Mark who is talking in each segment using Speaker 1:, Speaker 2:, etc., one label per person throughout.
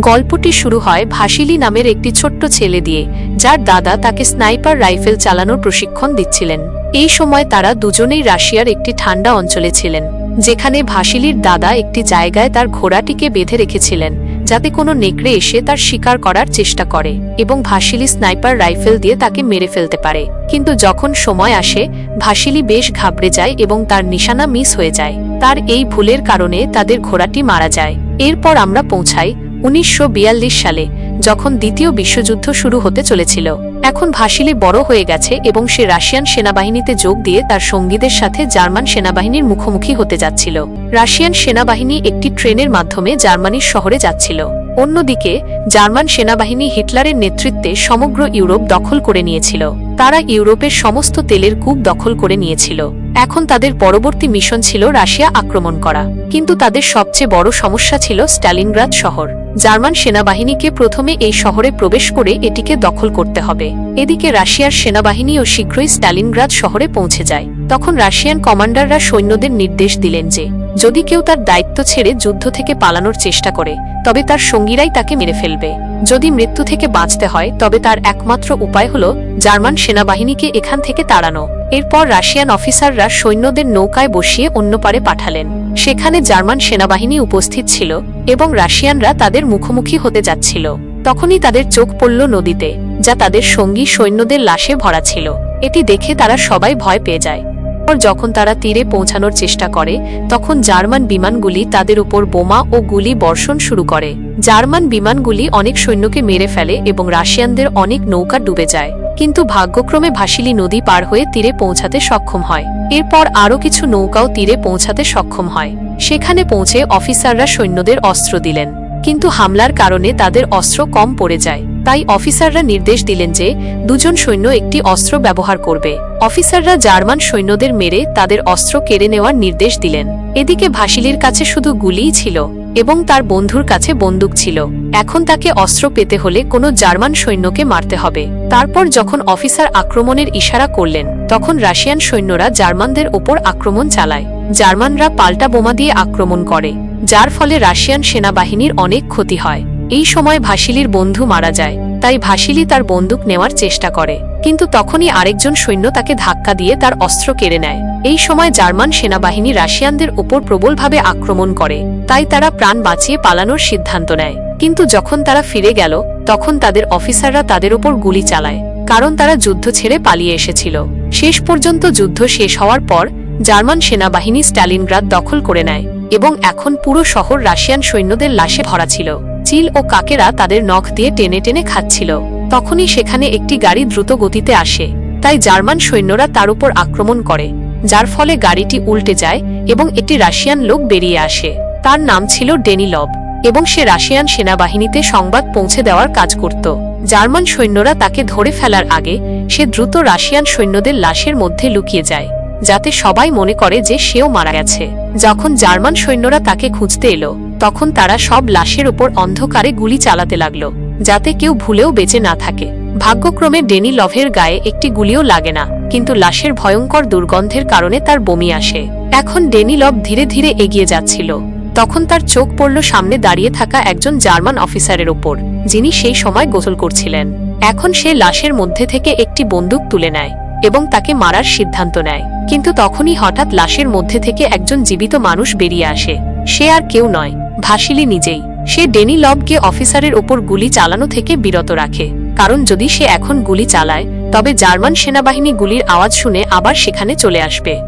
Speaker 1: গল্পটি শুরু হয় ভাসিলি নামের একটি ছোট্ট ছেলে দিয়ে, যার দাদা তাকে স্নাইপার রাইফেল চালানোর প্রশিক্ষণ দিচ্ছিলেন। এই সময় তারা দুজনেই রাশিয়ার একটি ঠান্ডা অঞ্চলে ছিলেন, যেখানে ভাসিলির দাদা একটি জায়গায় তার ঘোড়াটিকে বেঁধে রেখেছিলেন, যাতে কোনো নেকড়ে এসে তার শিকার করার চেষ্টা করে এবং ভাসিলি স্নাইপার রাইফেল দিয়ে তাকে মেরে ফেলতে পারে। কিন্তু যখন সময় আসে, ভাসিলি বেশ ঘাবড়ে যায় এবং তার নিশানা মিস হয়ে যায়। তার এই ভুলের কারণে তাদের ঘোড়াটি মারা যায়। এরপর আমরা পৌঁছাই উনিশশো বিয়াল্লিশ সালে, যখন দ্বিতীয় বিশ্বযুদ্ধ শুরু হতে চলেছিল, এখন ভাসিলি বড় হয়ে গেছে এবং সে রাশিয়ান সেনাবাহিনীতে যোগ দিয়ে তার সঙ্গীদের সাথে জার্মান সেনাবাহিনীর মুখোমুখি হতে যাচ্ছিল। রাশিয়ান সেনাবাহিনী একটি ট্রেনের মাধ্যমে জার্মানির শহরে যাচ্ছিল। অন্যদিকে, জার্মান সেনাবাহিনী হিটলারের নেতৃত্বে সমগ্র ইউরোপ দখল করে নিয়েছিল। তারা ইউরোপের সমস্ত তেলের কূপ দখল করে নিয়েছিল। এখন তাদের পরবর্তী মিশন ছিল রাশিয়া আক্রমণ করা। কিন্তু তাদের সবচেয়ে বড় সমস্যা ছিল স্ট্যালিনগ্রাদ শহর। জার্মান সেনাবাহিনীকে প্রথমে এই শহরে প্রবেশ করে এটিকে দখল করতে হবে। এদিকে রাশিয়ার সেনাবাহিনীও শীঘ্রই স্ট্যালিনগ্রাদ শহরে পৌঁছে যায়। তখন রাশিয়ান কমান্ডাররা সৈন্যদের নির্দেশ দিলেন যে যদি কেউ তার দায়িত্ব ছেড়ে যুদ্ধ থেকে পালানোর চেষ্টা করে, তবে তার সঙ্গীরাই তাকে মেরে ফেলবে। যদি মৃত্যু থেকে বাঁচতে হয়, তবে তার একমাত্র উপায় হল জার্মান সেনাবাহিনীকে এখান থেকে তাড়ানো। এরপর রাশিয়ান অফিসাররা সৈন্যদের নৌকায় বসিয়ে অন্য পারে পাঠালেন। সেখানে জার্মান সেনাবাহিনী উপস্থিত ছিল এবং রাশিয়ানরা তাদের মুখোমুখি হতে যাচ্ছিল। তখনই তাদের চোখ পড়ল নদীতে, যা তাদের সঙ্গী সৈন্যদের লাশে ভরা ছিল। এটি দেখে তারা সবাই ভয় পেয়ে যায়। যখন তারা তীরে পৌঁছানোর চেষ্টা করে, তখন জার্মান বিমানগুলি তাদের উপর বোমা ও গুলি বর্ষণ শুরু করে। জার্মান বিমানগুলি অনেক সৈন্যকে মেরে ফেলে এবং রাশিয়ানদের অনেক নৌকা ডুবে যায়। কিন্তু ভাগ্যক্রমে ভাসিলি নদী পার হয়ে তীরে পৌঁছাতে সক্ষম হয়। এরপর আরও কিছু নৌকাও তীরে পৌঁছাতে সক্ষম হয়। সেখানে পৌঁছে অফিসাররা সৈন্যদের অস্ত্র দিলেন। কিন্তু হামলার কারণে তাদের অস্ত্র কম পড়ে যায়। তাই অফিসাররা নির্দেশ দিলেন যে দুজন সৈন্য একটি অস্ত্র ব্যবহার করবে। অফিসাররা জার্মান সৈন্যদের মেরে তাদের অস্ত্র কেড়ে নেওয়ার নির্দেশ দিলেন। এদিকে ভাসিলির কাছে শুধু গুলিই ছিল এবং তার বন্ধুর কাছে বন্দুক ছিল। এখন তাকে অস্ত্র পেতে হলে কোনো জার্মান সৈন্যকে মারতে হবে। তারপর যখন অফিসার আক্রমণের ইশারা করলেন, তখন রাশিয়ান সৈন্যরা জার্মানদের ওপর আক্রমণ চালায়। জার্মানরা পাল্টা বোমা দিয়ে আক্রমণ করে, যার ফলে রাশিয়ান সেনাবাহিনীর অনেক ক্ষতি হয়। এই সময় ভাসিলির বন্ধু মারা যায়, তাই ভাসিলি তার বন্দুক নেওয়ার চেষ্টা করে। কিন্তু তখনই আরেকজন সৈন্য তাকে ধাক্কা দিয়ে তার অস্ত্র কেড়ে নেয়। এই সময় জার্মান সেনাবাহিনী রাশিয়ানদের উপর প্রবলভাবে আক্রমণ করে, তাই তারা প্রাণ বাঁচিয়ে পালানোর সিদ্ধান্ত নেয়। কিন্তু যখন তারা ফিরে গেল, তখন তাদের অফিসাররা তাদের উপর গুলি চালায়, কারণ তারা যুদ্ধ ছেড়ে পালিয়ে এসেছিল। শেষ পর্যন্ত যুদ্ধ শেষ হওয়ার পর, জার্মান সেনাবাহিনী স্ট্যালিনগ্রাদ দখল করে নেয়, এবং এখন পুরো শহর রাশিয়ান সৈন্যদের লাশে ভরা ছিল। চিল ও কাকেরা তাদের নখ দিয়ে টেনে টেনে খাচ্ছিল। তখনই সেখানে একটি গাড়ি দ্রুত গতিতে আসে। তাই জার্মান সৈন্যরা তার উপর আক্রমণ করে, যার ফলে গাড়িটি উল্টে যায় এবং একটি রাশিয়ান লোক বেরিয়ে আসে। তার নাম ছিল ডেনিলভ এবং সে রাশিয়ান সেনাবাহিনীতে সংবাদ পৌঁছে দেওয়ার কাজ করত। জার্মান সৈন্যরা তাকে ধরে ফেলার আগে সে দ্রুত রাশিয়ান সৈন্যদের লাশের মধ্যে লুকিয়ে যায়, যাতে সবাই মনে করে যে সেও মারা গেছে। যখন জার্মান সৈন্যরা তাকে খুঁজতে এলো তখন তারা সব লাশের উপর অন্ধকারে গুলি চালাতে লাগল, যাতে কেউ ভুলেও বেঁচে না থাকে। ভাগ্যক্রমে ডেনি লভের গায়ে একটি গুলিও লাগে না, কিন্তু লাশের ভয়ঙ্কর দুর্গন্ধের কারণে তার বমি আসে। এখন ডেনি লভ ধীরে ধীরে এগিয়ে যাচ্ছিল। তখন তার চোখ পড়ল সামনে দাঁড়িয়ে থাকা একজন জার্মান অফিসারের ওপর, যিনি সেই সময় গোসল করছিলেন। এখন সে লাশের মধ্যে থেকে একটি বন্দুক তুলে নেয় এবং তাকে মারার সিদ্ধান্ত নেয়। কিন্তু তখনই হঠাৎ লাশের মধ্যে থেকে একজন জীবিত মানুষ বেরিয়ে আসে। সে আর কেউ নয় ভাসিলি নিজেই। সে ডেনি লবকে অফিসারের ওপর গুলি চালানো থেকে বিরত রাখে। কারণ যদি সে এখন গুলি চালায়, তবে জার্মান সেনাবাহিনী গুলির আওয়াজ শুনে আবার সেখানে চলে আসবে।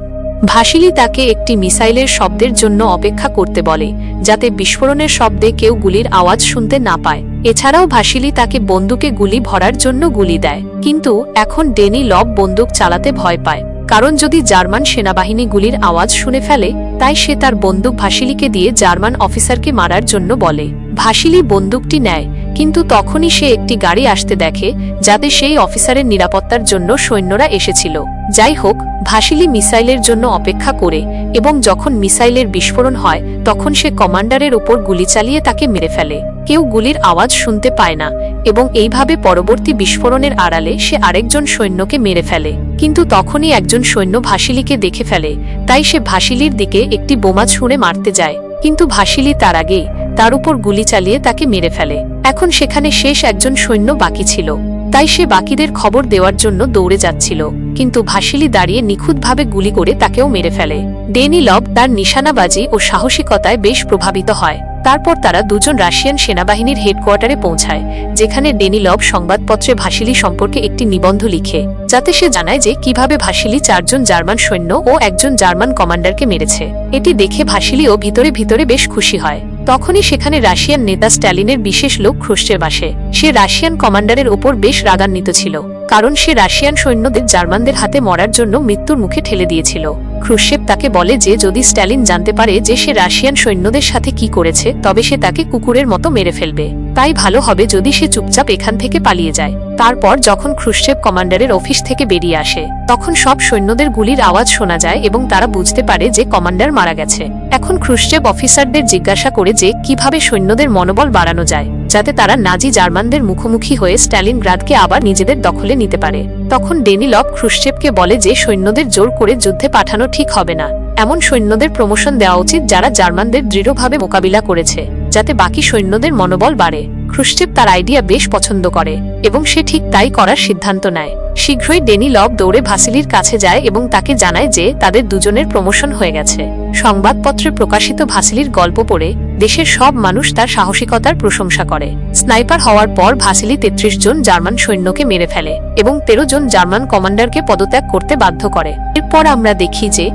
Speaker 1: ভাসিলি তাকে একটি মিসাইলের শব্দের জন্য অপেক্ষা করতে বলে, যাতে বিস্ফোরণের শব্দে কেউ গুলির আওয়াজ শুনতে না পায়। এছাড়াও ভাসিলি তাকে বন্দুকে গুলি ভরার জন্য গুলি দেয়। কিন্তু এখন ডেনি লব বন্দুক চালাতে ভয় পায়। কারণ যদি জার্মান সেনাবাহিনী গুলির আওয়াজ শুনে ফেলে, তাই সে তার বন্দুক ভাসিলিকে দিয়ে জার্মান অফিসারকে মারার জন্য বলে। ভাসিলি বন্দুকটি নেয়। কিন্তু তখনই সে একটি গাড়ি আসতে দেখে, যাতে সেই অফিসারের নিরাপত্তার জন্য সৈন্যরা এসেছিল। যাই হোক, ভাসিলি মিসাইলের জন্য অপেক্ষা করে এবং যখন মিসাইলের বিস্ফোরণ হয়, তখন সে কমান্ডারের উপর গুলি চালিয়ে তাকে মেরে ফেলে। কেউ গুলির আওয়াজ শুনতে পায় না এবং এইভাবে পরবর্তী বিস্ফোরণের আড়ালে সে আরেকজন সৈন্যকে মেরে ফেলে। কিন্তু তখনই একজন সৈন্য ভাসিলিকে দেখে ফেলে, তাই সে ভাসিলির দিকে একটি বোমা ছুঁড়ে মারতে যায়। কিন্তু ভাসিলি তার আগেই তার উপর গুলি চালিয়ে তাকে মেরে ফেলে। এখন সেখানে শেষ একজন সৈন্য বাকি ছিল। তাই সে বাকিদের খবর দেওয়ার জন্য দৌড়ে যাচ্ছিল। কিন্তু ভাসিলি দাঁড়িয়ে নিখুঁতভাবে গুলি করে তাকেও মেরে ফেলে। ডেনি লব তার নিশানাবাজি ও সাহসিকতায় বেশ প্রভাবিত হয়। তারপর তারা দুজন রাশিয়ান সেনাবাহিনীর হেডকোয়ার্টারে পৌঁছায়, যেখানে ডেনিলভ সংবাদপত্রে ভাসিলি সম্পর্কে একটি নিবন্ধ লিখে, যাতে সে জানায় যে কীভাবে ভাসিলি চারজন জার্মান সৈন্য ও একজন জার্মান কমান্ডারকে মেরেছে। এটি দেখে ভাসিলিও ভিতরে ভিতরে বেশ খুশি হয়। তখনই সেখানে রাশিয়ান নেতা স্ট্যালিনের বিশেষ লোক খ্রুশ্চেব আসে সে রাশিয়ান কমান্ডারের ওপর বেশ রাগান্বিত ছিল। কারণ সে রাশিয়ান সৈন্যদের জার্মানদের হাতে মরার জন্য মৃত্যুর মুখে ঠেলে দিয়েছিল। ক্রুশেপ তাকে বলে যে, যদি স্ট্যালিন জানতে পারে যে সে রাশিয়ান সৈন্যদের সাথে কি করেছে, তবে সে তাকে কুকুরের মতো মেরে ফেলবে। তাই ভালো হবে যদি সে চুপচাপ এখান থেকে পালিয়ে যায়। তারপর যখন ক্রুশেপ কমান্ডারের অফিস থেকে বেরিয়ে আসে, তখন সব সৈন্যদের গুলির আওয়াজ শোনা যায় এবং তারা বুঝতে পারে যে কমান্ডার মারা গেছে। এখন ক্রুশেপ অফিসারদের জিজ্ঞাসা করে যে, কীভাবে সৈন্যদের মনোবল বাড়ানো যায়। যাতে তারা নাজি জার্মানদের মুখোমুখি হয়ে স্ট্যালিন গ্রাদকে আবার নিজেদের দখলে নিতে পারে। তখন ডেনিলভ ক্রুশ্চেপকে বলে যে, সৈন্যদের জোর করে যুদ্ধে পাঠানো ঠিক হবে না। এমন সৈন্যদের প্রমোশন দেওয়া উচিত যারা জার্মানদের দৃঢ়ভাবে মোকাবিলা করেছে, যাতে বাকি সৈন্যদের মনোবল বাড়ে। খ্রুশ্চেপ তার আইডিয়া বেশ পছন্দ করে, এবং সে ঠিক তাই করার সিদ্ধান্ত নেয়। শীঘ্রই ডেনি লব দৌড়ে ভাসিলির কাছে যায় এবং তাকে জানায় যে তাদের দুজনের প্রমোশন হয়ে গেছে। সংবাদপত্রে প্রকাশিত ভাসিলির গল্প পড়ে, দেশের সব মানুষ তার সাহসিকতার প্রশংসা করে। স্নাইপার হওয়ার পর ভাসিলি তেত্রিশ জন জার্মান সৈন্যকে মেরে ফেলে এবং তেরো জন জার্মান কমান্ডারকে পদত্যাগ করতে বাধ্য করে। এরপর আমরা দেখি যে,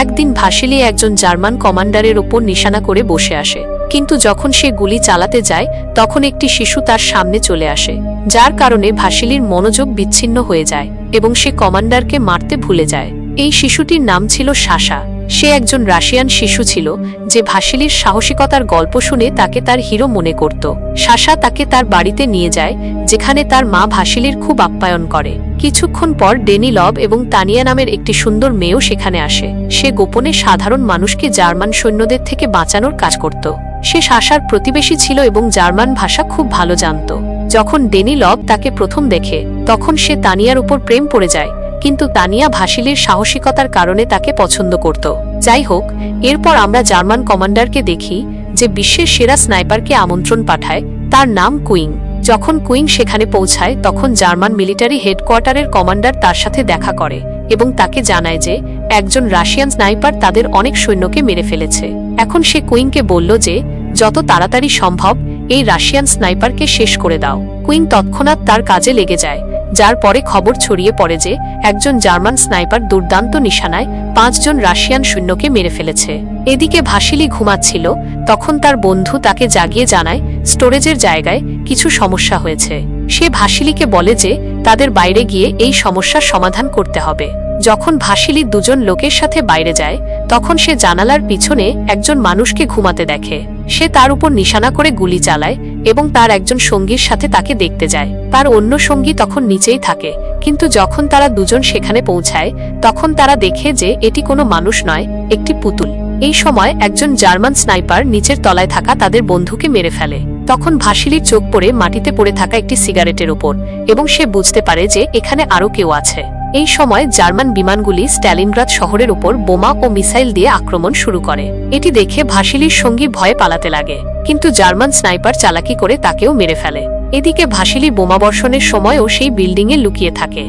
Speaker 1: একদিন ভাসিলি একজন জার্মান কমান্ডারের ওপর নিশানা করে বসে আসে। কিন্তু যখন সে গুলি চালাতে যায়, তখন একটি শিশু তার সামনে চলে আসে, যার কারণে ভাসিলির মনোযোগ বিচ্ছিন্ন হয়ে যায় এবং সে কমান্ডারকে মারতে ভুলে যায়। এই শিশুটির নাম ছিল শাসা। সে একজন রাশিয়ান শিশু ছিল, যে ভাসিলির সাহসিকতার গল্প শুনে তাকে তার হিরো মনে করত। শাসা তাকে তার বাড়িতে নিয়ে যায়, যেখানে তার মা ভাসিলির খুব আপ্যায়ন করে। কিছুক্ষণ পর ডেনি লব এবং তানিয়া নামের একটি সুন্দর মেয়েও সেখানে আসে। সে গোপনে সাধারণ মানুষকে জার্মান সৈন্যদের থেকে বাঁচানোর কাজ করত। সে শাসার প্রতিবেশী ছিল এবং জার্মান ভাষা খুব ভালো জানত। যখন ডেনি লব তাকে প্রথম দেখে, তখন সে তানিয়ার উপর প্রেম পড়ে যায়, কিন্তু তানিয়া ভাসিলির সাহসিকতার কারণে তাকে পছন্দ করত। যাই হোক, এরপর আমরা জার্মান কমান্ডারকে দেখি, যে বিশ্বের সেরা স্নাইপারকে আমন্ত্রণ পাঠায়, তার নাম কুইং। যখন কুইং সেখানে পৌঁছায়, তখন জার্মান মিলিটারি হেডকোয়ার্টারের কমান্ডার তার সাথে দেখা করে এবং তাকে জানায় যে, একজন রাশিয়ান স্নাইপার তাদের অনেক সৈন্যকে মেরে ফেলেছে। এখন সে কুইংকে বলল যে যত তাড়াতাড়ি সম্ভব এই রাশিয়ান স্নাইপারকে শেষ করে দাও। কুইন তৎক্ষণাৎ তার কাজে লেগে যায়, যার পরে খবর ছড়িয়ে পড়ে যে একজন জার্মান স্নাইপার দুর্দান্ত নিশানায় পাঁচজন রাশিয়ান সৈন্যকে মেরে ফেলেছে। এদিকে ভাসিলি ঘুমাচ্ছিল, তখন তার বন্ধু তাকে জাগিয়ে জানায়, স্টোরেজের জায়গায় কিছু সমস্যা হয়েছে। সে ভাসিলিকে বলে যে তাদের বাইরে গিয়ে এই সমস্যার সমাধান করতে হবে। যখন ভাসিলি দুজন লোকের সাথে বাইরে যায়, তখন সে জানালার পিছনে একজন মানুষকে ঘুমাতে দেখে। সে তার উপর নিশানা করে গুলি চালায় এবং তার একজন সঙ্গীর সাথে তাকে দেখতে যায়। তার অন্য সঙ্গী তখন নিচেই থাকে, কিন্তু যখন তারা দুজন সেখানে পৌঁছায়, তখন তারা দেখে যে এটি কোনো মানুষ নয়, একটি পুতুল। এই সময় একজন জার্মান স্নাইপার নিচের তলায় থাকা তাদের বন্ধুকে মেরে ফেলে। তখন ভাসিলির চোখ পড়ে মাটিতে পড়ে থাকা একটি সিগারেটের উপর, এবং সে বুঝতে পারে যে এখানে আরও কেউ আছে। এই সময় জার্মান বিমানগুলি স্ট্যালিনগ্রাদ শহরের উপর বোমা ও মিসাইল দিয়ে আক্রমণ শুরু করে। এটি দেখে ভাসিলির সঙ্গী ভয়ে পালাতে লাগে, কিন্তু জার্মান স্নাইপার চালাকি করে তাকেও মেরে ফেলে। এদিকে ভাসিলি বোমাবর্ষণের সময়ও সেই বিল্ডিংয়ে লুকিয়ে থাকে।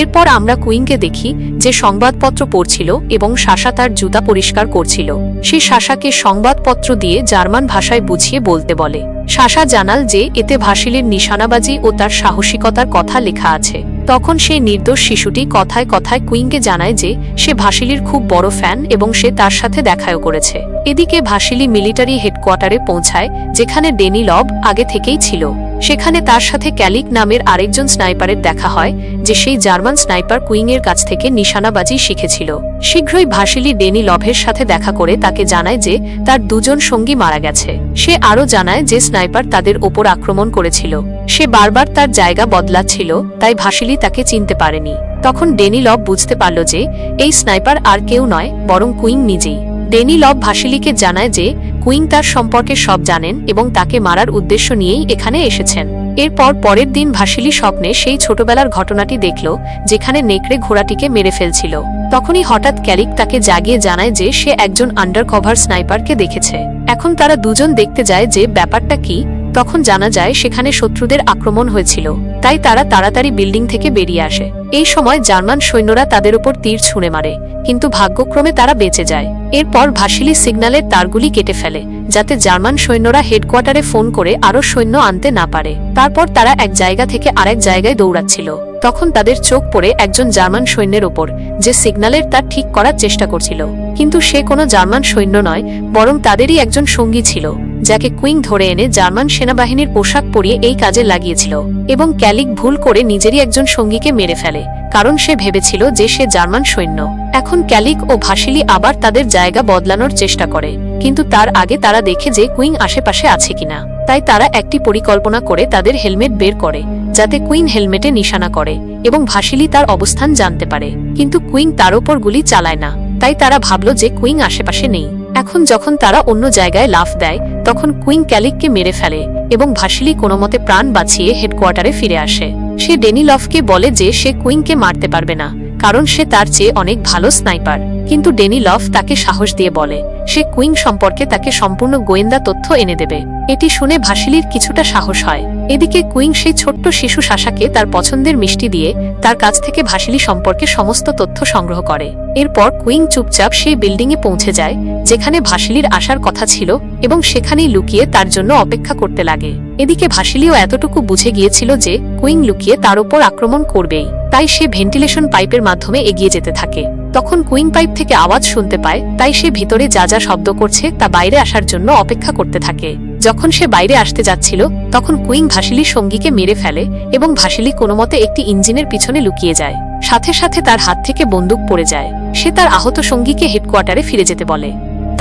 Speaker 1: এরপর আমরা কুইংকে দেখি যে সংবাদপত্র পড়ছিল এবং শাসা তার জুতা পরিষ্কার করছিল। সে শাসাকে সংবাদপত্র দিয়ে জার্মান ভাষায় বুঝিয়ে বলতে বলে। শাসা জানাল যে এতে ভাসিলের নিশানাবাজি ও তার সাহসিকতার কথা লেখা আছে। তখন সেই নির্দোষ শিশুটি কথায় কথায় কুইংকে জানায় যে সে ভাসিলির খুব বড় ফ্যান এবং সে তার সাথে দেখায়ও করেছে। এদিকে ভাসিলি মিলিটারি হেডকোয়ার্টারে পৌঁছায়, যেখানে ডেনি লব আগে থেকেই ছিল। সেখানে তার সাথে ক্যালিক নামের আরেকজন স্নাইপারের দেখা হয়, যে সেই জার্মান স্নাইপার কুইংয়ের কাছ থেকে নিশানাবাজি শিখেছিল। শীঘ্রই ভাসিলি ডেনি লভের সাথে দেখা করে তাকে জানায় যে তার দুজন সঙ্গী মারা গেছে। সে আরও জানায় যে স্নাইপার তাদের ওপর আক্রমণ করেছিল। সে বারবার তার জায়গা বদলাচ্ছিল, তাই ভাসিলি তাকে চিনতে পারেনি। তখন ডেনি লভ বুঝতে পারল যে, এই স্নাইপার আর কেউ নয়, বরং কুইং নিজেই। ডেনি লভ ভাসিলিকে জানায় যে কুইং তার সম্পর্কে সব জানেন এবং তাকে মারার উদ্দেশ্য নিয়েই এখানে এসেছেন। এরপর পরের দিন ভাসিলি স্বপ্নে সেই ছোটবেলার ঘটনাটি দেখল, যেখানে নেকড়ে ঘোড়াটিকে মেরে ফেলছিল। তখনই হঠাৎ ক্যারিক তাকে জাগিয়ে জানায় যে সে একজন আন্ডারকভার স্নাইপারকে দেখেছে। এখন তারা দুজন দেখতে যায় যে ব্যাপারটা কি তখন জানা যায় সেখানে শত্রুদের আক্রমণ হয়েছিল, তাই তারা তাড়াতাড়ি বিল্ডিং থেকে বেরিয়ে আসে। এই সময় জার্মান সৈন্যরা তাদের উপর তীর ছুঁড়ে মারে, কিন্তু ভাগ্যক্রমে তারা বেঁচে যায়। এরপর ভাসিলি সিগন্যালের তারগুলি কেটে ফেলে, যাতে জার্মান সৈন্যরা হেডকোয়ার্টারে ফোন করে আরও সৈন্য আনতে না পারে। তারপর তারা এক জায়গা থেকে আরেক জায়গায় দৌড়াচ্ছিল। তখন তাদের চোখ পড়ে একজন জার্মান সৈন্যের ওপর, যে সিগন্যালের তার ঠিক করার চেষ্টা করছিল। কিন্তু সে কোনো জার্মান সৈন্য নয়, বরং তাদেরই একজন সঙ্গী ছিল, যাকে কুইং ধরে এনে জার্মান সেনাবাহিনীর পোশাক পরিয়ে এই কাজে লাগিয়েছিল, এবং ক্যালিক ভুল করে নিজেরই একজন সঙ্গীকে মেরে ফেলে, কারণ সে ভেবেছিল যে সে জার্মান সৈন্য। এখন ক্যালিক ও ভাসিলি আবার তাদের জায়গা বদলানোর চেষ্টা করে, কিন্তু তার আগে তারা দেখে যে কুইং আশেপাশে আছে কিনা। তাই তারা একটি পরিকল্পনা করে তাদের হেলমেট বের করে যাতে কুইন হেলমেটে নিশানা করে এবং ভাসিলি তার অবস্থান জানতে পারে। কিন্তু কুইং তার ওপর গুলি চালায় না, তাই তারা ভাবল যে কুইং আশেপাশে নেই। এখন যখন তারা অন্য জায়গায় লাফ দেয়, তখন কুইং ক্যালিককে মেরে ফেলে এবং ভাসিলি কোনো মতে প্রাণ বাঁচিয়ে হেডকোয়ার্টারে ফিরে আসে। সে ডেনিলফকে বলে যে সে কুইংকে মারতে পারবে না, কারণ সে তার চেয়ে অনেক ভালো স্নাইপার। কিন্তু ডেনিলফ তাকে সাহস দিয়ে বলে, সে কুইং সম্পর্কে তাকে সম্পূর্ণ গোয়েন্দা তথ্য এনে দেবে। এটি শুনে ভাসিলির কিছুটা সাহস হয়। এদিকে কুইং সেই ছোট্ট শিশু শাসাকে তার পছন্দের মিষ্টি দিয়ে তার কাছ থেকে ভাসিলি সম্পর্কে সমস্ত তথ্য সংগ্রহ করে। এরপর কুইং চুপচাপ সেই বিল্ডিংয়ে পৌঁছে যায়, যেখানে ভাসিলির আসার কথা ছিল এবং সেখানেই লুকিয়ে তার জন্য অপেক্ষা করতে লাগে। এদিকে ভাসিলিও এতটুকু বুঝে গিয়েছিল যে কুইং লুকিয়ে তার উপর আক্রমণ করবেই, তাই সে ভেন্টিলেশন পাইপের মাধ্যমে এগিয়ে যেতে থাকে। তখন কুইং পাইপ থেকে আওয়াজ শুনতে পায়, তাই সে ভিতরে যা যা শব্দ করছে তা বাইরে আসার জন্য অপেক্ষা করতে থাকে। যখন সে বাইরে আসতে যাচ্ছিল, তখন কুইং ভাসিলির সঙ্গীকে মেরে ফেলে এবং ভাসিলি কোনো মতে একটি ইঞ্জিনের পিছনে লুকিয়ে যায়। সাথে সাথে তার হাত থেকে বন্দুক পড়ে যায়। সে তার আহত সঙ্গীকে হেডকোয়ার্টারে ফিরে যেতে বলে।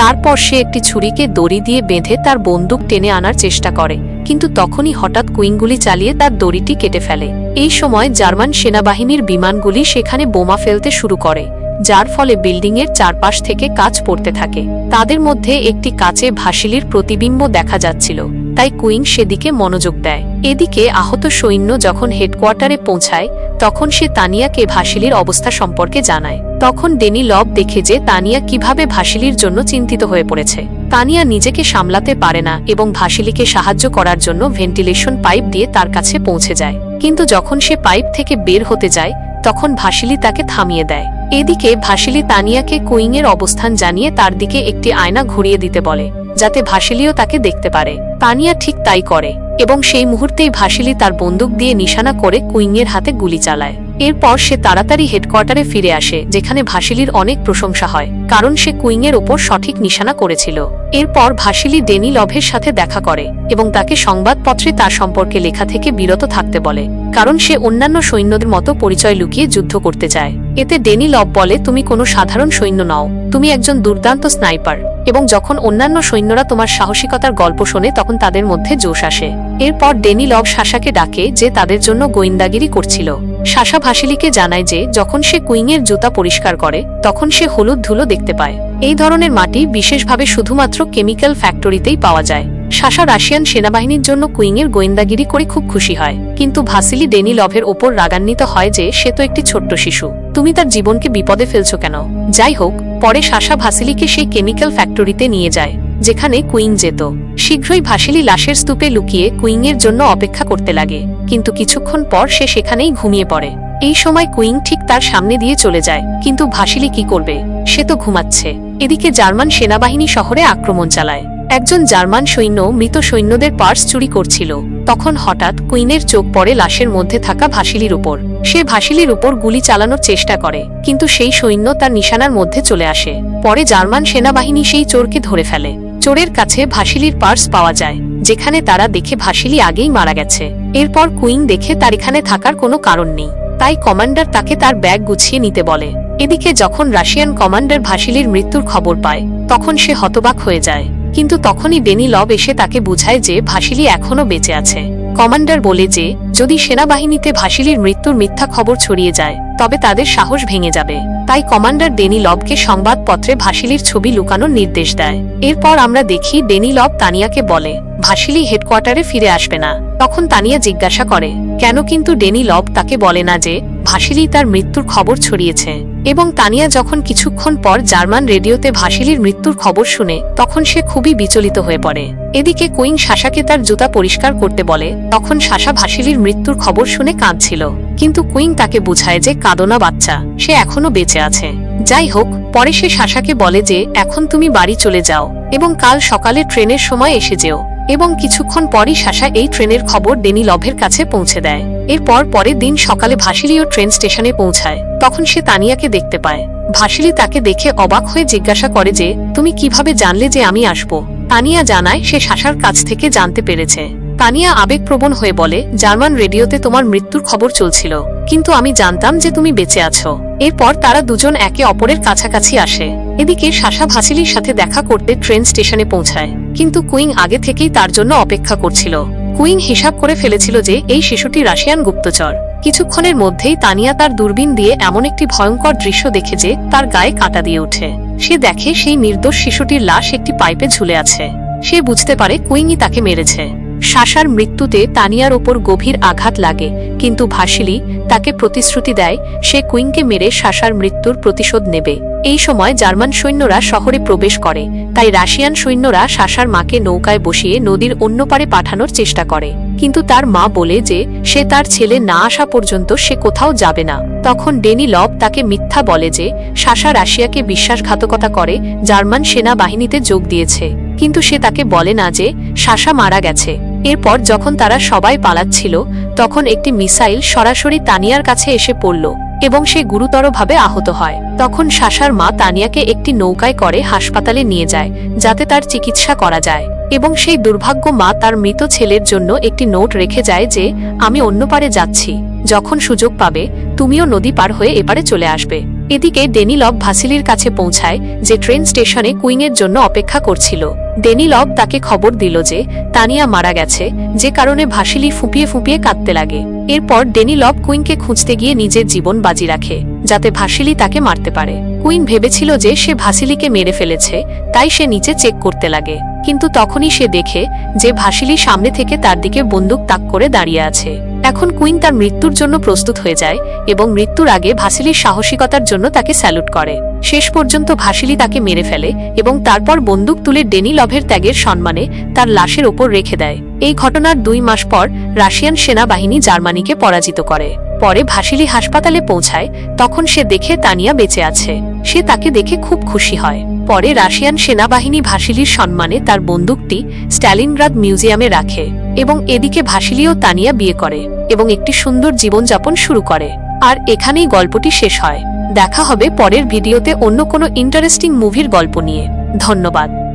Speaker 1: তারপর সে একটি ছুরিকে দড়ি দিয়ে বেঁধে তার বন্দুক টেনে আনার চেষ্টা করে, কিন্তু তখনই হঠাৎ কুইংগুলি চালিয়ে তার দড়িটি কেটে ফেলে। এই সময় জার্মান সেনাবাহিনীর বিমানগুলি সেখানে বোমা ফেলতে শুরু করে। যার ফলে বিল্ডিংয়ের চারপাশ থেকে কাজ পড়তে থাকে। তাদের মধ্যে একটি কাচে ভাসিলির প্রতিবিম্ব দেখা যাচ্ছিল, তাই কুইং সেদিকে মনোযোগ দেয়। এদিকে আহত সৈন্য যখন হেডকোয়ার্টারে পৌঁছায়, তখন সে তানিয়াকে ভাসিলির অবস্থা সম্পর্কে জানায়। তখন ডেনি লব দেখে যে তানিয়া কীভাবে ভাসিলির জন্য চিন্তিত হয়ে পড়েছে। তানিয়া নিজেকে সামলাতে পারে না এবং ভাসিলিকে সাহায্য করার জন্য ভেন্টিলেশন পাইপ দিয়ে তার কাছে পৌঁছে যায়। কিন্তু যখন সে পাইপ থেকে বের হতে যায়, তখন ভাসিলি তাকে থামিয়ে দেয়। এদিকে ভাসিলি তানিয়াকে কুইংয়ের অবস্থান জানিয়ে তার দিকে একটি আয়না ঘুরিয়ে দিতে বলে, যাতে ভাসিলিও তাকে দেখতে পারে। তানিয়া ঠিক তাই করে এবং সেই মুহূর্তেই ভাসিলি তার বন্দুক দিয়ে নিশানা করে কুইংয়ের হাতে গুলি চালায়। এরপর সে তাড়াতাড়ি হেডকোয়ার্টারে ফিরে আসে, যেখানে ভাসিলির অনেক প্রশংসা হয়, কারণ সে কুইংয়ের ওপর সঠিক নিশানা করেছিল। এরপর ভাসিলি ডেনি লভের সাথে দেখা করে এবং তাকে সংবাদপত্রে তার সম্পর্কে লেখা থেকে বিরত থাকতে বলে, কারণ সে অন্যান্য সৈন্যদের মতো পরিচয় লুকিয়ে যুদ্ধ করতে চায়। এতে ডেনি লভ বলে, তুমি কোনো সাধারণ সৈন্য নও। তুমি একজন দুর্দান্ত স্নাইপার। এবং যখন অন্যান্য সৈন্যরা তোমার সাহসিকতার গল্প শোনে, তখন তাদের মধ্যে জোশ আসে। এরপর ডেনি লভ শাসাকে ডাকে যে তাদের জন্য গোয়েন্দাগিরি করছিল। শাসা ভাসিলিকে জানায় যে, যখন সে কুইংয়ের জুতা পরিষ্কার করে, তখন সে হলুদ ধুলো দেখতে পায়। এই ধরনের মাটি বিশেষভাবে শুধুমাত্র কেমিক্যাল ফ্যাক্টরিতেই পাওয়া যায়। শাসা রাশিয়ান সেনাবাহিনীর জন্য কুইংয়ের গোয়েন্দাগিরি করে খুব খুশি হয়। কিন্তু ভাসিলি ডেনি লভের ওপর রাগান্বিত হয় যে সে তো একটি ছোট্ট শিশু। তুমি তার জীবনকে বিপদে ফেলছো কেন? যাই হোক, পরে শাসা ভাসিলিকে সেই কেমিক্যাল ফ্যাক্টরিতে নিয়ে যায়, যেখানে কুইং যেত। শীঘ্রই ভাসিলি লাশের স্তূপে লুকিয়ে কুইংয়ের জন্য অপেক্ষা করতে লাগে, কিন্তু কিছুক্ষণ পর সে সেখানেই ঘুমিয়ে পড়ে। এই সময় কুইং ঠিক তার সামনে দিয়ে চলে যায়, কিন্তু ভাসিলি কি করবে? সে তো ঘুমাচ্ছে। এদিকে জার্মান সেনাবাহিনী শহরে আক্রমণ চালায়। একজন জার্মান সৈন্য মৃত সৈন্যদের পার্স চুরি করছিল। তখন হঠাৎ কুইনের চোখ পড়ে লাশের মধ্যে থাকা ভাসিলির উপর। সে ভাসিলির উপর গুলি চালানোর চেষ্টা করে, কিন্তু সেই সৈন্য তার নিশানার মধ্যে চলে আসে। পরে জার্মান সেনাবাহিনী সেই চোরকে ধরে ফেলে। চোরের কাছে ভাসিলির পার্স পাওয়া যায়, যেখানে তারা দেখে ভাসিলি আগেই মারা গেছে। এরপর কুইন দেখে তার এখানে থাকার কোনো কারণ নেই। তাই কমান্ডার তাকে তার ব্যাগ গুছিয়ে নিতে বলে। এদিকে যখন রাশিয়ান কমান্ডার ভাসিলির মৃত্যুর খবর পায়, তখন সে হতবাক হয়ে যায়। কিন্তু তখনই ডেনি লব এসে তাকে বুঝায় যে ভাসিলি এখনও বেঁচে আছে। কমান্ডার বলে যে, যদি সেনাবাহিনীতে ভাসিলির মৃত্যুর মিথ্যা খবর ছড়িয়ে যায়, তবে তাদের সাহস ভেঙে যাবে। তাই কমান্ডার ডেনি লবকে সংবাদপত্রে ভাসিলির ছবি লুকানোর নির্দেশ দেয়। এরপর আমরা দেখি ডেনি লব তানিয়াকে বলে, ভাসিলি হেডকোয়ার্টারে ফিরে আসবে না। তখন তানিয়া জিজ্ঞাসা করে, কেন কিন্তু ডেনি লব তাকে বলে না যে ভাসিলি তার মৃত্যুর খবর ছড়িয়েছে এবং তানিয়া যখন কিছুক্ষণ পর জার্মান রেডিওতে ভাসিলির মৃত্যুর খবর শুনে, তখন সে খুবই বিচলিত হয়ে পড়ে। এদিকে কুইং শাসাকে তার জুতা পরিষ্কার করতে বলে, তখন শাসা ভাসিলির মৃত্যুর খবর শুনে কাঁদছিল। কিন্তু কুইং তাকে বুঝায় যে কাঁদোনা বাচ্চা, সে এখনও বেঁচে আছে। যাই হোক, পরে সে শাসাকে বলে যে, এখন তুমি বাড়ি চলে যাও এবং কাল সকালে ট্রেনের সময় এসে যেও। এবং কিছুক্ষণ পরই শাসা এই ট্রেনের খবর ডেনি লভের কাছে পৌঁছে দেয়। এরপর পরের দিন সকালে ভাসিলিও ট্রেন স্টেশনে পৌঁছায়। তখন সে তানিয়াকে দেখতে পায়। ভাসিলি তাকে দেখে অবাক হয়ে জিজ্ঞাসা করে যে, তুমি কীভাবে জানলে যে আমি আসব? তানিয়া জানায় সে শাসার কাছ থেকে জানতে পেরেছে। তানিয়া আবেগপ্রবণ হয়ে বলে, জার্মান রেডিওতে তোমার মৃত্যুর খবর চলছিল। কিন্তু আমি জানতাম যে তুমি বেঁচে আছো। এরপর তারা দুজন একে অপরের কাছাকাছি আসে। এদিকে শাসা ভাসিলির সাথে দেখা করতে ট্রেন স্টেশনে পৌঁছায়। কিন্তু কুইং আগে থেকেই তার জন্য অপেক্ষা করছিল। কুইং হিসাব করে ফেলেছিল যে এই শিশুটি রাশিয়ান গুপ্তচর। কিছুক্ষণের মধ্যেই তানিয়া তার দূরবীন দিয়ে এমন একটি ভয়ঙ্কর দৃশ্য দেখে যে তার গায়ে কাটা দিয়ে ওঠে। সে দেখে সেই নির্দোষ শিশুটির লাশ একটি পাইপে ঝুলে আছে। সে বুঝতে পারে কুইংই তাকে মেরেছে। শাসার মৃত্যুতে তানিয়ার ওপর গভীর আঘাত লাগে, কিন্তু ভাসিলি তাকে প্রতিশ্রুতি দেয়, সে কুইংকে মেরে শাসার মৃত্যুর প্রতিশোধ নেবে। এই সময় জার্মান সৈন্যরা শহরে প্রবেশ করে, তাই রাশিয়ান সৈন্যরা শাসার মাকে নৌকায় বসিয়ে নদীর অন্য পারে পাঠানোর চেষ্টা করে। কিন্তু তার মা বলে যে, সে তার ছেলে না আসা পর্যন্ত সে কোথাও যাবে না। তখন ডেনি লব তাকে মিথ্যা বলে যে শাসা রাশিয়াকে বিশ্বাসঘাতকতা করে, জার্মান সেনাবাহিনীতে যোগ দিয়েছে। কিন্তু সে তাকে বলে না যে শাসা মারা গেছে। এরপর যখন তারা সবাই পালাচ্ছিল, তখন একটি মিসাইল সরাসরি তানিয়ার কাছে এসে পড়ল এবং সে গুরুতরভাবে আহত হয়। তখন শাসার মা তানিয়াকে একটি নৌকায় করে হাসপাতালে নিয়ে যায়, যাতে তার চিকিৎসা করা যায় এবং সেই দুর্ভাগ্য মা তার মৃত ছেলের জন্য একটি নোট রেখে যায় যে, আমি অন্য পারে যাচ্ছি। যখন সুযোগ পাবে, তুমিও নদী পার হয়ে এপারে চলে আসবে। এদিকে ডেনিলভ ভাসিলির কাছে পৌঁছায় যে ট্রেন স্টেশনে কুইংয়ের জন্য অপেক্ষা করছিল। ডেনিলভ তাকে খবর দিল যে তানিয়া মারা গেছে, যে কারণে ভাসিলি ফুপিয়ে ফুপিয়ে কাঁদতে লাগে। এরপর ডেনিলভ কুইংকে খুঁজতে গিয়ে নিজের জীবন বাজি রাখে, যাতে ভাসিলি তাকে মারতে পারে। কুইন ভেবেছিল যে সে ভাসিলিকে মেরে ফেলেছে, তাই সে নিচে চেক করতে লাগে। কিন্তু তখনই সে দেখে যে ভাসিলি সামনে থেকে তার দিকে বন্দুক তাক করে দাঁড়িয়ে আছে। এখন কুইন তার মৃত্যুর জন্য প্রস্তুত হয়ে যায় এবং মৃত্যুর আগে ভাসিলির সাহসিকতার জন্য তাকে স্যালুট করে। শেষ পর্যন্ত ভাসিলি তাকে মেরে ফেলে এবং তারপর বন্দুক তুলে ডেনি লভের ত্যাগের সম্মানে তার লাশের ওপর রেখে দেয়। এই ঘটনার দুই মাস পর রাশিয়ান সেনাবাহিনী জার্মানিকে পরাজিত করে। পরে ভাসিলি হাসপাতালে পৌঁছায়, তখন সে দেখে তানিয়া বেঁচে আছে। সে তাকে দেখে খুব খুশি হয়। পরে রাশিয়ান সেনাবাহিনী ভাসিলির সম্মানে তার বন্দুকটি স্ট্যালিনগ্রাদ মিউজিয়ামে রাখে এবং এদিকে ভাসিলিও তানিয়া বিয়ে করে এবং একটি সুন্দর জীবনযাপন শুরু করে। আর এখানেই গল্পটি শেষ হয়। দেখা হবে পরের ভিডিওতে অন্য কোনো ইন্টারেস্টিং মুভির গল্প নিয়ে। ধন্যবাদ।